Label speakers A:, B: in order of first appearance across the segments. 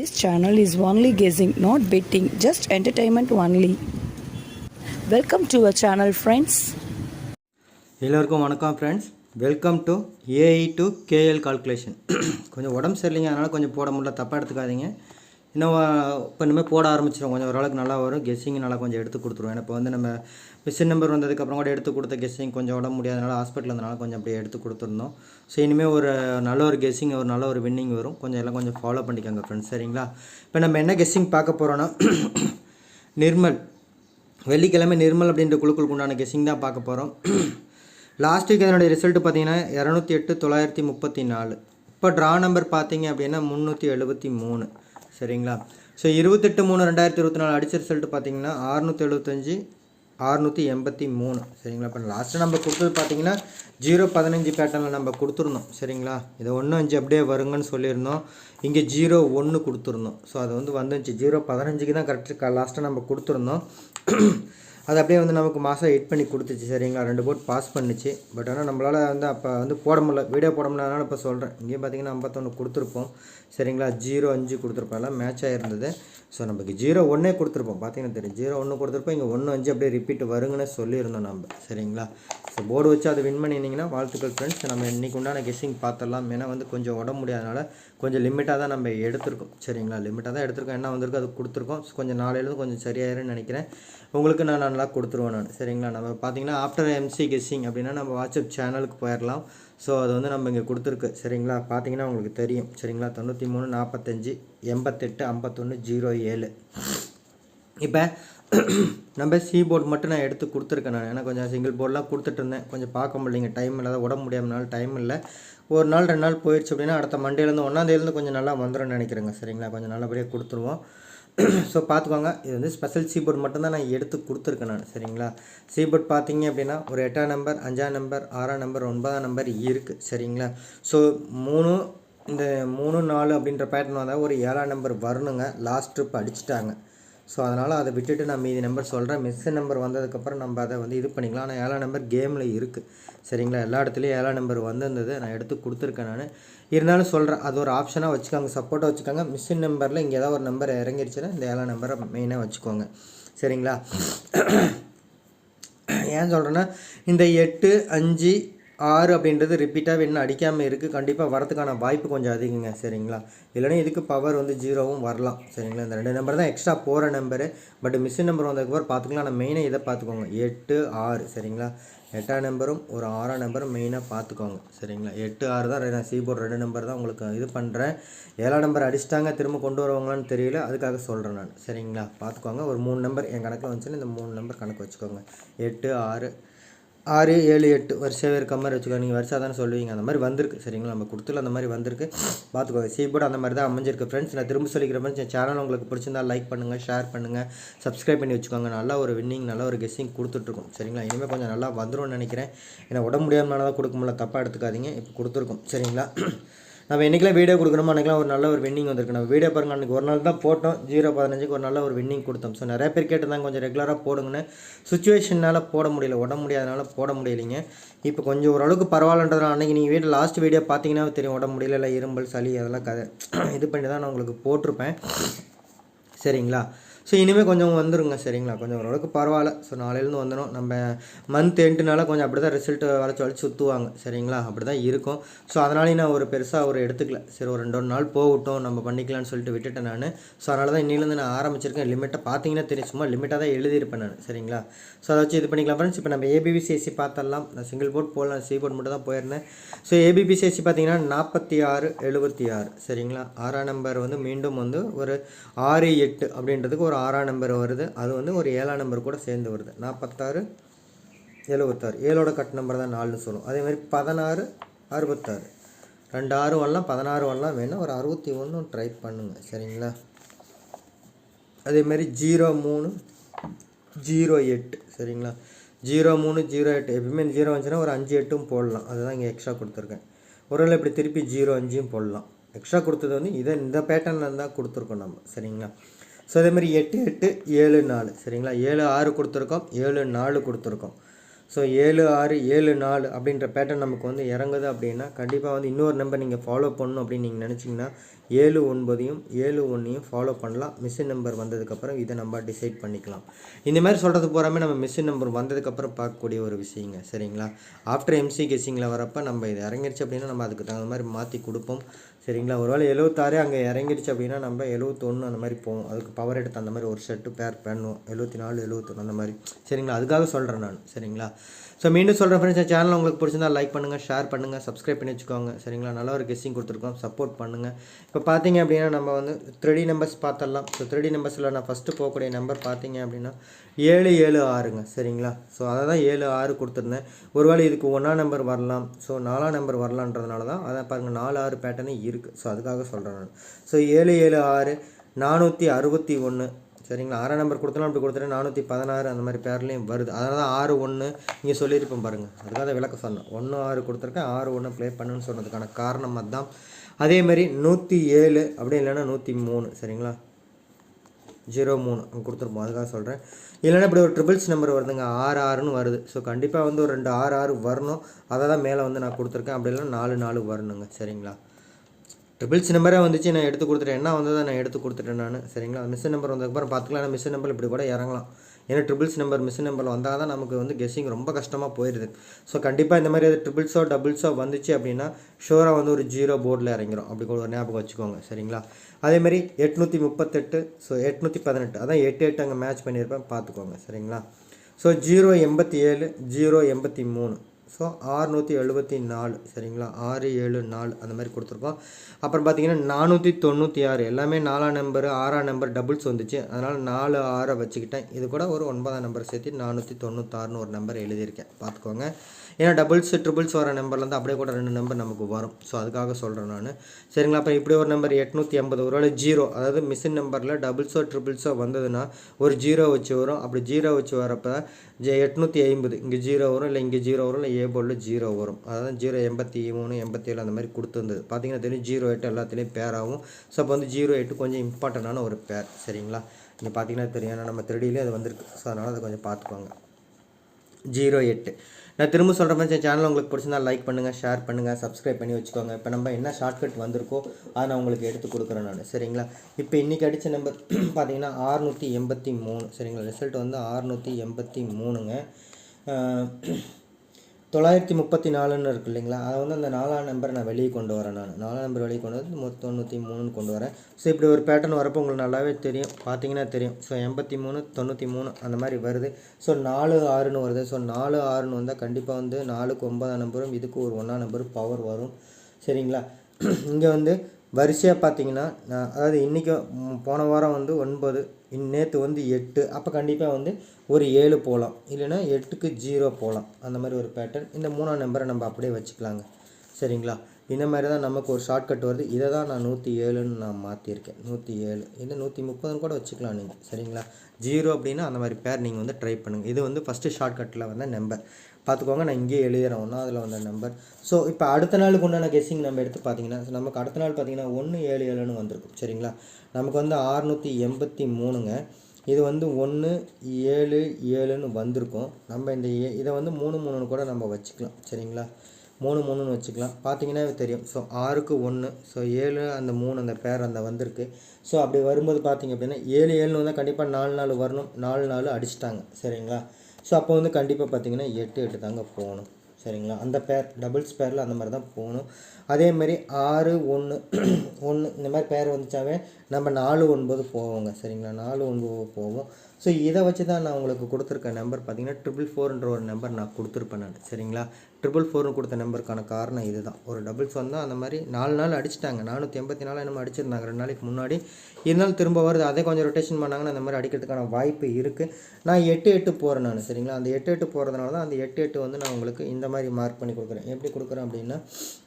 A: This channel is only guessing, not betting, just entertainment only. Welcome to our channel friends
B: எல்லோருக்கும் வணக்கம் friends welcome to AE to KL calculation கொஞ்சம் உடம்பு சரியில்லைங்க அதனால் கொஞ்சம் போட முடியல. தப்பாக எடுத்துக்காதீங்க. இன்னும் இப்போ இனிமேல் போட ஆரம்பிச்சிடும் கொஞ்சம் ஓரளவுக்கு நல்லா வரும். கெஸ்ஸிங் நல்லா கொஞ்சம் எடுத்து கொடுத்துருவோம். ஏன்னா இப்போ வந்து நம்ம மிஷின் நம்பர் வந்ததுக்கப்புறம் கூட எடுத்து கொடுத்த கெஸ்ஸிங் கொஞ்சம் உடம்பு முடியாதனால ஹாஸ்பிட்டல் வந்தனால கொஞ்சம் அப்படியே எடுத்து கொடுத்துருந்தோம். ஸோ இனிமேல் ஒரு நல்ல ஒரு கெஸ்ஸிங் ஒரு நல்ல ஒரு வின்னிங் வரும். கொஞ்சம் எல்லாம் கொஞ்சம் ஃபாலோ பண்ணிக்கோங்க ஃப்ரெண்ட்ஸ் சரிங்களா? இப்போ நம்ம என்ன கெஸ்ஸிங் பார்க்க போகிறோன்னா நிர்மல். வெள்ளிக்கிழமை நிர்மல் அப்படின்ற குழுக்களுக்கு உண்டான கெஸ்ஸிங் தான் பார்க்க போகிறோம் லாஸ்ட் வீக் அதனுடைய ரிசல்ட் பார்த்தீங்கன்னா இரநூத்தி எட்டு தொள்ளாயிரத்தி முப்பத்தி நாலு. இப்போ ட்ரா நம்பர் பார்த்தீங்க அப்படின்னா முந்நூற்றி எழுபத்தி மூணு. சரிங்களா? ஸோ இருபத்தெட்டு மூணு ரெண்டாயிரத்தி இருபத்தி நாலு அடித்த ரிசல்ட் பார்த்தீங்கன்னா அறுநூற்றி எழுபத்தஞ்சி அறுநூற்றி எண்பத்தி மூணு. சரிங்களா? இப்போ லாஸ்ட்டு நம்ம கொடுத்தது பார்த்தீங்கன்னா ஜீரோ பதினஞ்சு பேட்டர்னில் நம்ம கொடுத்துருந்தோம். சரிங்களா? இது ஒன்று அஞ்சு அப்படியே வருங்கன்னு சொல்லியிருந்தோம். இங்கே ஜீரோ ஒன்று கொடுத்துருந்தோம். ஸோ அது வந்து வந்துச்சு. ஜீரோ பதினஞ்சுக்கு தான் கரெக்டாக லாஸ்ட்டாக நம்ம கொடுத்துருந்தோம். அது அப்படியே வந்து நமக்கு மாதம் எட் பண்ணி கொடுத்துச்சு. சரிங்களா? ரெண்டு போட் பாஸ் பண்ணுச்சு. பட் ஆனால் நம்மளால் வந்து அப்போ வந்து போட முடியல. வீடியோ போட முடியலனால இப்போ சொல்கிறேன் இங்கேயும் பார்த்தீங்கன்னா ஐம்பத்தொன்று கொடுத்துருப்போம். சரிங்களா? ஜீரோ அஞ்சு கொடுத்துருப்போம். எல்லாம் மேட்ச் ஆகிருந்தது ஸோ நமக்கு ஜீரோ ஒன்றே கொடுத்துருப்போம். பார்த்தீங்கன்னா தெரியும். ஜீரோ ஒன்று கொடுத்துருப்போம். இங்கே ஒன்று அஞ்சு அப்படியே ரிப்பீட் வருங்கன்னு சொல்லியிருந்தோம் நம்ம சரிங்களா? ஸோ போர்டு வச்சு அதை வின் பண்ணியிருந்தீங்கன்னா வாழ்த்துக்கள் ஃப்ரெண்ட்ஸ் நம்ம இன்றைக்கி உண்டான கெஸ்ஸிங் பார்த்துடலாம். ஏன்னா வந்து கொஞ்சம் உடம்பு முடியாதனால கொஞ்சம் லிமிட்டாக தான் நம்ம எடுத்திருக்கோம். சரிங்களா? லிமிட்டாக தான் எடுத்திருக்கோம். என்ன வந்திருக்கோ? அது கொடுத்துருக்கோம். கொஞ்சம் நாளையிலேருந்து கொஞ்சம் சரியாயிருன்னு நினைக்கிறேன். உங்களுக்கு நான் நல்லா கொடுத்துருவேன் நான். சரிங்களா? நம்ம பார்த்தீங்கன்னா ஆஃப்டர் எம்சி கெஸ்ஸிங் அப்படின்னா நம்ம வாட்ஸ்அப் சேனலுக்கு போயிடலாம் ஸோ அது வந்து நம்ம இங்கே கொடுத்துருக்கு. சரிங்களா? பார்த்தீங்கன்னா உங்களுக்கு தெரியும். சரிங்களா? தொண்ணூற்றி மூணு நாற்பத்தஞ்சு எண்பத்தெட்டு ஐம்பத்தொன்று ஜீரோ ஏழு. இப்போ நம்ம சி போர்டு மட்டும் நான் எடுத்து கொடுத்துருக்கேன் நான். ஏன்னா கொஞ்சம் சிங்கிள் போர்டெலாம் கொடுத்துட்டு இருந்தேன். கொஞ்சம் பார்க்க முடியலைங்க. டைம் இல்லாத உடம்பு முடியாமனால டைம் இல்லை. ஒரு நாள் ரெண்டு நாள் போயிடுச்சு அப்படின்னா அடுத்த மண்டேலேருந்து ஒன்றாந்தேலேருந்து கொஞ்சம் நல்லா வந்துடும் நினைக்கிறேங்க. சரிங்களா? கொஞ்சம் நல்லபடியாக கொடுத்துருவோம். ஸோ பார்த்துக்கோங்க. இது வந்து ஸ்பெஷல் சீபோர்ட் மட்டும்தான் நான் எடுத்து கொடுத்துருக்கேன் நான். சரிங்களா? சீபோர்ட் பார்த்தீங்க அப்படின்னா ஒரு எட்டாம் நம்பர் அஞ்சாம் நம்பர் ஆறாம் நம்பர் ஒன்பதாம் நம்பர் இருக்குது சரிங்களா? ஸோ மூணு இந்த மூணு நாலு அப்படின்ற பேட்டர்ன் வந்தால் ஒரு ஏழாம் நம்பர் வரணுங்க. லாஸ்ட் ட்ரிப் அடிச்சிட்டாங்க. ஸோ அதனால் அதை விட்டுட்டு நான் மீதி நம்பர் சொல்கிறேன் மிஸ் நம்பர் வந்ததுக்கப்புறம் நம்ம அதை வந்து இது பண்ணிக்கலாம். ஆனால் ஏழாம் நம்பர் கேமில் இருக்குது சரிங்களா? எல்லா இடத்துலையும் ஏழாம் நம்பர் வந்திருந்தது. நான் எடுத்து கொடுத்துருக்கேன் நான். இருந்தாலும் சொல்கிறேன் அது ஒரு ஆப்ஷனாக வச்சுக்கோங்க. சப்போர்ட்டாக வச்சுக்கோங்க. மிஸ்ஸின் நம்பரில் இங்கே ஏதாவது ஒரு நம்பர் இறங்கிருச்சுன்னா இந்த ஏழாம் நம்பரை மெயினாக வச்சுக்கோங்க. சரிங்களா? ஏன் சொல்கிறேன்னா இந்த எட்டு அஞ்சு ஆறு அப்படின்றது ரிப்பீட்டாக இன்னும் அடிக்காமல் இருக்குது கண்டிப்பாக வரதுக்கான வாய்ப்பு கொஞ்சம் அதிகங்க. சரிங்களா? இல்லைன்னா இதுக்கு பவர் வந்து ஜீரோவும் வரலாம். சரிங்களா? இந்த ரெண்டு நம்பர் தான் எக்ஸ்ட்ரா போகிற நம்பரு பட் மிஷின் நம்பர் வந்ததுக்கப்புறம் பார்த்துக்கலாம். ஆனால் மெயினாக இதை பார்த்துக்கோங்க. எட்டு ஆறு. சரிங்களா? எட்டாம் நம்பரும் ஒரு ஆறாம் நம்பரும் மெயினாக பார்த்துக்கோங்க. சரிங்களா? எட்டு ஆறு தான் நான் சீபோர்ட் ரெண்டு நம்பர் தான் உங்களுக்கு இது பண்ணுறேன் ஏழாம் நம்பர் அடிச்சிட்டாங்க. திரும்ப கொண்டு வருவாங்களான்னு தெரியல. அதுக்காக சொல்கிறேன் நான். சரிங்களா? பார்த்துக்கோங்க. ஒரு மூணு நம்பர் என் கணக்கில் வந்துச்சுன்னா இந்த மூணு நம்பர் கணக்கு வச்சுக்கோங்க. எட்டு ஆறு ஆறு ஏழு எட்டு. வருஷாவே இருக்க மாதிரி வச்சுக்கோ நீங்கள் வருஷா தானே சொல்லுவீங்க. அந்த மாதிரி வந்திருக்கு. சரிங்களா? நம்ம கொடுத்துல அந்த மாதிரி வந்திருக்கு. பார்த்துக்கோங்க. சீபோர்டு அந்த மாதிரி தான் அமைஞ்சிருக்கு ஃப்ரெண்ட்ஸ் நான் திரும்ப சொல்லிக்கிற மாதிரி என் சேனல் உங்களுக்கு பிடிச்சிருந்தா லைக் பண்ணுங்கள் ஷேர் பண்ணுங்கள் சப்ஸ்கிரைப் பண்ணி வச்சுக்கோங்க. நல்ல ஒரு வின்னிங் நல்லா ஒரு கெஸ்ஸிங் கொடுத்துட்ருக்கோம். சரிங்களா? இனிமேல் கொஞ்சம் நல்லா வந்துரும்னு நினைக்கிறேன். ஏன்னா உடம்பு முடியாமல் தான் கொடுக்க முடியல. தப்பாக எடுத்துக்காதீங்க. இப்போ கொடுத்துருக்கோம். சரிங்களா? நம்ம என்றைக்கெல்லாம் வீடியோ கொடுக்கணுமோ? அன்றைக்கெலாம் ஒரு நல்ல ஒரு வின்னிங் வந்திருக்கு. நம்ம வீடியோ பாருங்கள் அன்றைக்கி ஒரு நாள் தான் போட்டோம். ஜீரோ பதினஞ்சுக்கு ஒரு நல்ல ஒரு வின்னிங் கொடுத்தோம். ஸோ நிறைய பேர் கேட்டிருந்தாங்க கொஞ்சம் ரெகுலராக போடுங்கன்னு. சுச்சுவேஷனால் போட முடியல. உடம்பு முடியாதனால போட முடியலைங்க. இப்போ கொஞ்சம் ஓரளவுக்கு பரவாயில்லன்றதுனால அன்றைக்கி நீங்கள் வீட்டில் லாஸ்ட் வீடியோ பார்த்தீங்கன்னா தெரியும் உடம்பு முடியல இல்லை இரும்பல் சளி அதெல்லாம் கதை. இது பண்ணி தான் நான் உங்களுக்கு போட்டிருப்பேன். சரிங்களா? ஸோ இனிமேல் கொஞ்சம் வந்துருங்க சரிங்களா? கொஞ்சம் ஓரளவுக்கு பரவாயில்ல. ஸோ நாளையிலேருந்து வந்துடும் நம்ம மந்த் எண்டுனால கொஞ்சம் அப்படி தான் ரிசல்ட் வளச்சு வளச்சு சுற்றுவாங்க சரிங்களா? அப்படி தான் இருக்கும். ஸோ அதனாலேயும் நான் ஒரு பெருசாக ஒரு எடுத்துக்கல. சரி ஒரு ரெண்டு ஒரு நாள் போகட்டும் நம்ம பண்ணிக்கலாம்னு சொல்லிட்டு விட்டுட்டேன் நான். ஸோ அதனால தான் இன்னிலேருந்து நான் ஆரம்பிச்சிருக்கேன். லிமிட்டை பார்த்தீங்கன்னா தெரியும். சும்மா லிமிட்டாக தான் எழுதியிருப்பேன் நான் சரிங்களா? ஸோ அதை வச்சு இது பண்ணிக்கலாம் ஃப்ரெண்ட்ஸ் இப்போ நம்ம ஏபிபிசிஎஸ்சி பார்த்தரலாம் நான் சிங்கிள் போர்ட் போடலாம் சி போர்ட் மட்டும் தான் போயிருந்தேன். ஸோ ஏபிபிசிஎஸ்சி பார்த்தீங்கன்னா நாற்பத்தி ஆறு எழுபத்தி ஆறு சரிங்களா? ஆறாம் நம்பர் வந்து மீண்டும் வந்து ஒரு ஆறு எட்டு அப்படின்றதுக்கு ஒரு ஆறாம் நம்பர் வருது. அது வந்து ஒரு ஏழாம் நம்பர் கூட சேர்ந்து வருது. நாற்பத்தாறு எழுபத்தாறு ஏழோட கட் நம்பர் தான் நாலுன்னு சொல்லுவோம். அதே மாதிரி பதினாறு அறுபத்தாறு. ரெண்டு ஆறு வரலாம் பதினாறு வரலாம். வேணும் ஒரு அறுபத்தி ஒன்றும் ட்ரை பண்ணுங்கள் சரிங்களா? அதேமாதிரி ஜீரோ மூணு ஜீரோ எட்டு. சரிங்களா? ஜீரோ மூணு ஜீரோ எட்டு. எப்பயுமே ஜீரோ வந்துச்சுன்னா ஒரு அஞ்சு எட்டும் போடலாம். அதுதான் இங்கே எக்ஸ்ட்ரா கொடுத்துருக்கேன். ஒருவேளை இப்படி திருப்பி ஜீரோ அஞ்சும் போடலாம். எக்ஸ்ட்ரா கொடுத்தது வந்து இதை இந்த பேட்டர்னில் இருந்தால் கொடுத்துருக்கோம் நம்ம. சரிங்களா? ஸோ அதே மாதிரி எட்டு எட்டு ஏழு நாலு. சரிங்களா? ஏழு ஆறு கொடுத்துருக்கோம். ஏழு நாலு கொடுத்துருக்கோம். ஸோ ஏழு ஆறு ஏழு நாலு அப்படின்ற பேட்டர்ன் நமக்கு வந்து இறங்குது அப்படின்னா கண்டிப்பாக வந்து இன்னொரு நம்பர் நீங்கள் ஃபாலோ பண்ணணும் அப்படின்னு நீங்கள் நினச்சிங்கன்னா ஏழு ஒன்பதையும் ஏழு ஒன்றையும் ஃபாலோ பண்ணலாம். மிஷின் நம்பர் வந்ததுக்கப்புறம் இதை நம்ம டிசைட் பண்ணிக்கலாம். இந்த மாதிரி சொல்கிறது போகிறாமே நம்ம மிஷின் நம்பர் வந்ததுக்கப்புறம் பார்க்கக்கூடிய ஒரு விஷயங்க. சரிங்களா? ஆஃப்டர் எம்சி கெஸிங்கில் வரப்போ நம்ம இது இறங்கிருச்சு அப்படின்னா நம்ம அதுக்கு தகுந்த மாதிரி மாற்றி கொடுப்போம். சரிங்களா? ஒருவேளை எழுபத்தாறு அங்கே இறங்கிடுச்சு அப்படின்னா நம்ம எழுபத்தொன்று அந்த மாதிரி போவோம். அதுக்கு பவர் எடுத்து அந்த மாதிரி ஒரு செட்டு பேர் பண்ணுவோம். எழுபத்தி நாலு எழுபத்தொன்று அந்த மாதிரி. சரிங்களா? அதுக்காக சொல்கிறேன் நான். சரிங்களா? ஸோ மீண்டும் சொல்கிறேன் ஃப்ரெண்ட்ஸ் சேனல் உங்களுக்கு பிடிச்சிருந்தா லைக் பண்ணுங்கள் ஷேர் பண்ணுங்கள் சப்ஸ்கிரைப் பண்ணி வச்சுக்கோங்க. சரிங்களா? நல்ல ஒரு கெஸ்ஸிங் கொடுத்துருக்கோம். சப்போர்ட் பண்ணுங்கள் இப்போ பார்த்தீங்க அப்படின்னா நம்ம வந்து த்ரீ நம்பர்ஸ் பார்த்துடலாம். ஸோ த்ரீ நம்பர்ஸில் நான் ஃபஸ்ட்டு போகக்கூடிய நம்பர் பார்த்தீங்க அப்படின்னா ஏழு ஏழு ஆறுங்க. சரிங்களா? ஸோ அதை தான் ஏழு ஆறு கொடுத்துருந்தேன். ஒருவேளை இதுக்கு ஒன்றா நம்பர் வரலாம். ஸோ நாலாம் நம்பர் வரலான்றதுனால தான் அதான் பாருங்கள் நாலு ஆறு பேட்டர்னே இருக்குது ஸோ அதுக்காக சொல்கிறேன் நான். ஸோ ஏழு ஏழு ஆறு நானூற்றி அறுபத்தி ஒன்று சரிங்களா? ஆறாம் நம்பர் கொடுத்தாலும் அப்படி கொடுத்துட்டு நானூற்றி பதினாறு அந்த மாதிரி பேர்லேயும் வருது. அதனால தான் ஆறு ஒன்று இங்கே சொல்லியிருப்பேன் பாருங்கள் அதுக்காக தான் விளக்க சொன்னேன். ஒன்று ஆறு கொடுத்துருக்கேன். ஆறு ஒன்று ப்ளே பண்ணுன்னு சொன்னதுக்கான காரணம் அதுதான் அதேமாதிரி நூற்றி ஏழு அப்படி இல்லைன்னா நூற்றி மூணு. சரிங்களா? ஜீரோ மூணு அங்கே கொடுத்துருப்போம். அதுக்காக சொல்கிறேன் இல்லைன்னா இப்படி ஒரு ட்ரிபிள்ஸ் நம்பர் வருதுங்க. ஆறு ஆறுன்னு வருது. ஸோ கண்டிப்பாக வந்து ஒரு ரெண்டு ஆறு ஆறு வரணும். அதை தான் மேலே வந்து நான் கொடுத்துருக்கேன். அப்படி இல்லைன்னா நாலு நாலு வரணுங்க. சரிங்களா? ட்ரிபிள்ஸ் நம்பரே வந்துச்சு. நான் எடுத்து கொடுத்துட்டேன். என்ன வந்ததை நான் எடுத்து கொடுத்துட்டேன் நான். சரிங்களா? மிஸ் நம்பர் வந்ததுக்கப்புறம் பார்த்துக்கலாம். மிஸ் நம்பர் இப்படி கூட இறங்கலாம். ஏன்னா ட்ரிபிள்ஸ் நம்பர் மிஸ் நம்பர் வந்தால் தான் நமக்கு வந்து கெஸ்ஸிங் ரொம்ப கஷ்டமாக போயிடுது ஸோ கண்டிப்பாக இந்த மாதிரி ட்ரிபிள்ஸோ டபுள்ஸோ வந்துச்சு அப்படின்னா ஷோராக வந்து ஒரு ஜீரோ போர்டில் இறங்கிடும் அப்படி கூட ஒரு ஞாபகம் வச்சுக்கோங்க சரிங்களா? அதேமாதிரி எட்நூற்றி முப்பத்தெட்டு ஸோ எட்நூற்றி பதினெட்டு அதான் எட்டு எட்டு அங்கே மேட்ச் பண்ணியிருப்பேன் பார்த்துக்கோங்க சரிங்களா? ஸோ ஜீரோ எண்பத்தி ஏழு ஜீரோ எண்பத்தி மூணு. ஸோ ஆறுநூற்றி எழுபத்தி நாலு சரிங்களா? ஆறு ஏழு நாலு அந்த மாதிரி கொடுத்துருக்கோம். அப்புறம் பார்த்தீங்கன்னா நானூற்றி தொண்ணூற்றி ஆறு எல்லாமே நாலாம் நம்பர் ஆறாம் நம்பர் டபுள்ஸ் வந்துச்சு. அதனால் நாலு ஆறை வச்சுக்கிட்டேன். இது கூட ஒரு ஒன்பதாம் நம்பர் சேர்த்து நானூற்றி தொண்ணூத்தாறுன்னு ஒரு நம்பர் எழுதியிருக்கேன். பார்த்துக்கோங்க. ஏன்னா டபுள்ஸ் ட்ரிபிள்ஸ் வர நம்பர்லேருந்து அப்படியே கூட ரெண்டு நம்பர் நமக்கு வரும். ஸோ அதுக்காக சொல்கிறேன் நான். சரிங்களா? அப்போ இப்படி ஒரு நம்பர் எட்நூற்றி ஐம்பது ஒருவேளை ஜீரோ அதாவது மிஷின் நம்பரில் டபுள்ஸோ ட்ரிபிள்ஸோ வந்ததுன்னா ஒரு ஜீரோ வச்சு வரும். அப்படி ஜீரோ வச்சு வரப்போ ஜெ எட்நூற்றி ஐம்பது இங்கே ஜீரோ வரும் இல்லை இங்கே ஜீரோ வரும் இல்லை ஏ போர்டில் ஜீரோ வரும். அதான் ஜீரோ எண்பத்தி மூணு எண்பத்தி ஏழு அந்த மாதிரி கொடுத்துருந்தது. பார்த்தீங்கன்னா தெரியும் ஜீரோ எட்டு எல்லாத்துலேயும் பேர் ஆகும். ஸோ அப்போ வந்து ஜீரோ எட்டு கொஞ்சம் இம்பார்ட்டண்டான ஒரு பேர் சரிங்களா? இங்கே பார்த்தீங்கன்னா தெரியும். ஏன்னா நம்ம திருடியிலே அது வந்திருக்கு. ஸோ அதனால் அதை கொஞ்சம் பார்த்துக்கோங்க. ஜீரோ எட்டு நான் திரும்ப சொல்கிற மாதிரி சேனல் உங்களுக்கு பிடிச்சிருந்தா லைக் பண்ணுங்கள் ஷேர் பண்ணுங்கள் சப்ஸ்கிரைப் பண்ணி வச்சுக்கோங்க. இப்போ நம்ம என்ன ஷார்ட்கட் வந்திருக்கோ அதை நான் உங்களுக்கு எடுத்து கொடுக்குறேன் நான். சரிங்களா? இப்போ இன்றைக்கி அடித்த நம்பர் பார்த்தீங்கன்னா ஆறுநூற்றி எண்பத்தி மூணு. சரிங்களா? ரிசல்ட் வந்து ஆறுநூற்றி எண்பத்தி மூணுங்க. தொள்ளாயிரத்தி முப்பத்தி நாலுன்னு இருக்கு இல்லைங்களா? அதை வந்து அந்த நாலாம் நம்பர் நான் வெளியே கொண்டு வரேன் நான். நாலாம் நம்பர் வெளியே கொண்டு வந்து தொண்ணூற்றி மூணுன்னு கொண்டு வரேன். ஸோ இப்படி ஒரு பேட்டர்ன் வரப்போ உங்களுக்கு நல்லாவே தெரியும். பார்த்தீங்கன்னா தெரியும். ஸோ எண்பத்தி மூணு தொண்ணூற்றி மூணு அந்த மாதிரி வருது. ஸோ நாலு ஆறுன்னு வருது. ஸோ நாலு ஆறுன்னு வந்தால் கண்டிப்பாக வந்து நாலுக்கு ஒன்பதாம் நம்பரும் இதுக்கு ஒரு ஒன்றாம் நம்பரும் பவர் வரும். சரிங்களா? இங்கே வந்து வரிசையாக பார்த்தீங்கன்னா நான் அதாவது இன்றைக்கி போன வாரம் வந்து ஒன்பது நேற்று வந்து எட்டு அப்போ கண்டிப்பாக வந்து ஒரு ஏழு போகலாம் இல்லைன்னா எட்டுக்கு ஜீரோ போகலாம் அந்த மாதிரி ஒரு பேட்டர்ன் இந்த மூணாம் நம்பரை நம்ம அப்படியே வச்சுக்கலாங்க. சரிங்களா? இந்த மாதிரி தான் நமக்கு ஒரு ஷார்ட்கட் வருது. இதை தான் நான் நூற்றி ஏழுன்னு நான் மாற்றிருக்கேன் நூற்றி ஏழு. இல்லை நூற்றி முப்பதுன்னு கூட வச்சுக்கலாம் நீங்கள் சரிங்களா? ஜீரோ அப்படின்னா அந்த மாதிரி பேர் நீங்கள் வந்து ட்ரை பண்ணுங்கள் இது வந்து ஃபஸ்ட்டு ஷார்ட்கட்டில் வந்த நம்பர் பார்த்துக்கோங்க நான் இங்கேயே எழுதுகிறேன் ஒன்றா அதில் வந்த நம்பர் ஸோ இப்போ அடுத்த நாளுக்கு உண்டான கெஸ்ஸிங் நம்ம எடுத்து பார்த்தீங்கன்னா நமக்கு அடுத்த நாள் பார்த்தீங்கன்னா ஒன்று ஏழு ஏழுன்னு வந்திருக்கும். சரிங்களா? நமக்கு வந்து ஆறுநூற்றி எண்பத்தி மூணுங்க. இது வந்து ஒன்று ஏழு ஏழுன்னு வந்திருக்கும். நம்ம இந்த ஏ இதை வந்து மூணு மூணுன்னு கூட நம்ம வச்சுக்கலாம். சரிங்களா? மூணு மூணுன்னு வச்சுக்கலாம். பார்த்தீங்கன்னா தெரியும். ஸோ ஆறுக்கு ஒன்று ஸோ ஏழு அந்த மூணு அந்த பேர் அந்த வந்திருக்கு. ஸோ அப்படி வரும்போது பார்த்தீங்க அப்படின்னா ஏழு ஏழுன்னு வந்தால் கண்டிப்பாக நாலு நாள் வரணும். நாலு நாள் அடிச்சிட்டாங்க. சரிங்களா? ஸோ அப்போ வந்து கண்டிப்பாக பார்த்தீங்கன்னா எட்டு எட்டு தாங்க போகணும். சரிங்களா? அந்த பேர் டபுள்ஸ் பேரில் அந்த மாதிரி தான் போகணும் அதேமாரி ஆறு ஒன்று ஒன்று இந்த மாதிரி பேர் வந்துச்சாவே நம்ம நாலு ஒன்பது போவோங்க சரிங்களா? நாலு ஒன்பது போவோம். ஸோ இதை வச்சு தான் நான் உங்களுக்கு கொடுத்துருக்க நம்பர் பார்த்தீங்கன்னா ட்ரிபிள் ஃபோர்ன்ற ஒரு நம்பர் நான் கொடுத்துருப்பேன் நான் சரிங்களா? ட்ரிபிள் ஃபோர்னு கொடுத்த நம்பருக்கான காரணம் இதுதான். ஒரு டபுள்ஸ் வந்தால் அந்த மாதிரி நாலு நாள் அடிச்சிட்டாங்க. நானூற்றி எண்பத்தி நாலு என்னமோ அடிச்சிருந்தாங்க ரெண்டு நாளைக்கு முன்னாடி. இருந்தாலும் திரும்ப வருது அதே கொஞ்சம் ரொட்டேஷன் பண்ணாங்கன்னா அந்த மாதிரி அடிக்கிறதுக்கான வாய்ப்பு இருக்குது நான் எட்டு எட்டு போகிறேன் நான் சரிங்களா? அந்த எட்டு எட்டு போகிறதுனால தான் அந்த எட்டு எட்டு வந்து நான் உங்களுக்கு இந்த மாதிரி மார்க் பண்ணி கொடுக்குறேன். எப்படி கொடுக்குறேன் அப்படின்னா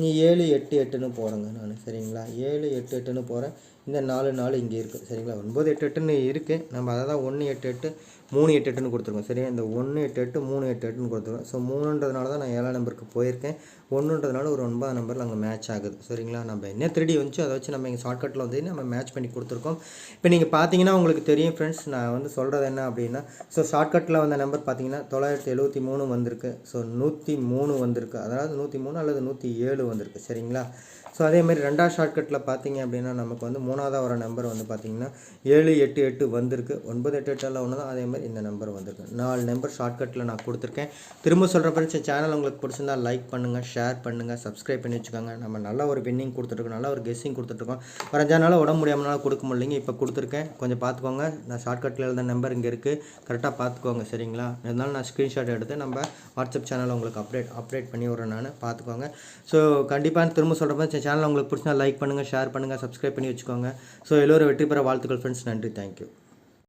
B: நீ ஏழு எட்டு எட்டுன்னு போகிறேங்க நான் சரிங்களா? ஏழு எட்டு எட்டுன்னு போகிறேன் இந்த நாலு நாலு இங்கே இருக்குது சரிங்களா? ஒன்பது எட்டு எட்டுன்னு இருக்குது நம்ம அதை தான் ஒன்று எட்டு எட்டு மூணு எட்டு எட்டுன்னு கொடுத்துருக்கோம். சரியா? இந்த ஒன்று எட்டு எட்டு மூணு எட்டு எட்டுன்னு கொடுத்துருக்கோம். ஸோ மூணுன்றதுனால தான் நான் ஏழாம் நம்பருக்கு போயிருக்கேன். ஒன்றுன்றதுனால ஒரு ஒன்பதாம் நம்பரில் அங்கே மேட்ச் ஆகுது. சரிங்களா? நம்ம என்ன திருடி வந்துச்சு அதை வச்சு நம்ம இங்கே ஷார்ட்கட்டில் வந்து நம்ம மேட்ச் பண்ணி கொடுத்துருக்கோம். இப்போ நீங்கள் பார்த்தீங்கன்னா உங்களுக்கு தெரியும் ஃப்ரெண்ட்ஸ் நான் வந்து சொல்கிறது என்ன அப்படின்னா ஸோ ஷார்ட்கட்டில் வந்த நம்பர் பார்த்தீங்கன்னா தொள்ளாயிரத்தி எழுபத்தி மூணு வந்திருக்கு. ஸோ நூற்றி மூணு வந்திருக்கு. அதாவது நூற்றி மூணு அல்லது நூற்றி ஏழு வந்திருக்கு. சரிங்களா? ஸோ அதேமாதிரி ரெண்டாவது ஷார்ட்கட்டில் பார்த்தீங்க அப்படின்னா நமக்கு வந்து மூணாவதாக வர நம்பர் வந்து பார்த்தீங்கன்னா ஏழு எட்டு எட்டு வந்திருக்கு. ஒன்பது எட்டு எட்டெல்லாம் ஒன்று தான் அதேமாதிரி இந்த நம்பர் வந்திருக்கு. நாலு நம்பர் ஷார்ட்கட்டில் நான் கொடுத்துருக்கேன். திரும்ப சொல்கிற ஃப்ரெண்ட்ஸ் சேனல் உங்களுக்கு பிடிச்சிருந்தா லைக் பண்ணுங்கள் ஷேர் ஷேர் பண்ணுங்கள் சப்ஸ்கிரைப் பண்ணி வச்சுக்கோங்க. நம்ம நல்ல ஒரு வின்னிங் கொடுத்துட்ருக்கோம் நல்ல ஒரு கெஸ்ஸிங் கொடுத்துட்ருக்கோம் வரைஞ்சானால உடம்பு முடியாமனால கொடுக்க முடியலைங்க. இப்போ கொடுத்துருக்கேன். கொஞ்சம் பார்த்துக்கோங்க. நான் ஷார்ட்கட்டில் எழுத நம்பர் இங்கே இருக்குது கரெக்டாக பார்த்துக்கோங்க சரிங்களா? இருந்தாலும் நான் ஸ்க்ரீன்ஷாட் எடுத்து நம்ம வாட்ஸ்அப் சேனலில் உங்களுக்கு அப்டேட் அப்டேட் பண்ணி விட்றேன் நான். பார்த்துக்கோங்க. ஸோ கண்டிப்பாக திரும்ப சொல்கிற மாதிரி சேனல் உங்களுக்கு பிடிச்சா லைக் பண்ணுங்கள் ஷேர் பண்ணுங்கள் சப்ஸ்கிரைப் பண்ணி வச்சுக்கோங்க. ஸோ எல்லோரும் வெற்றி பெற வாழ்த்துக்கள் ஃப்ரெண்ட்ஸ் நன்றி. தேங்க்யூ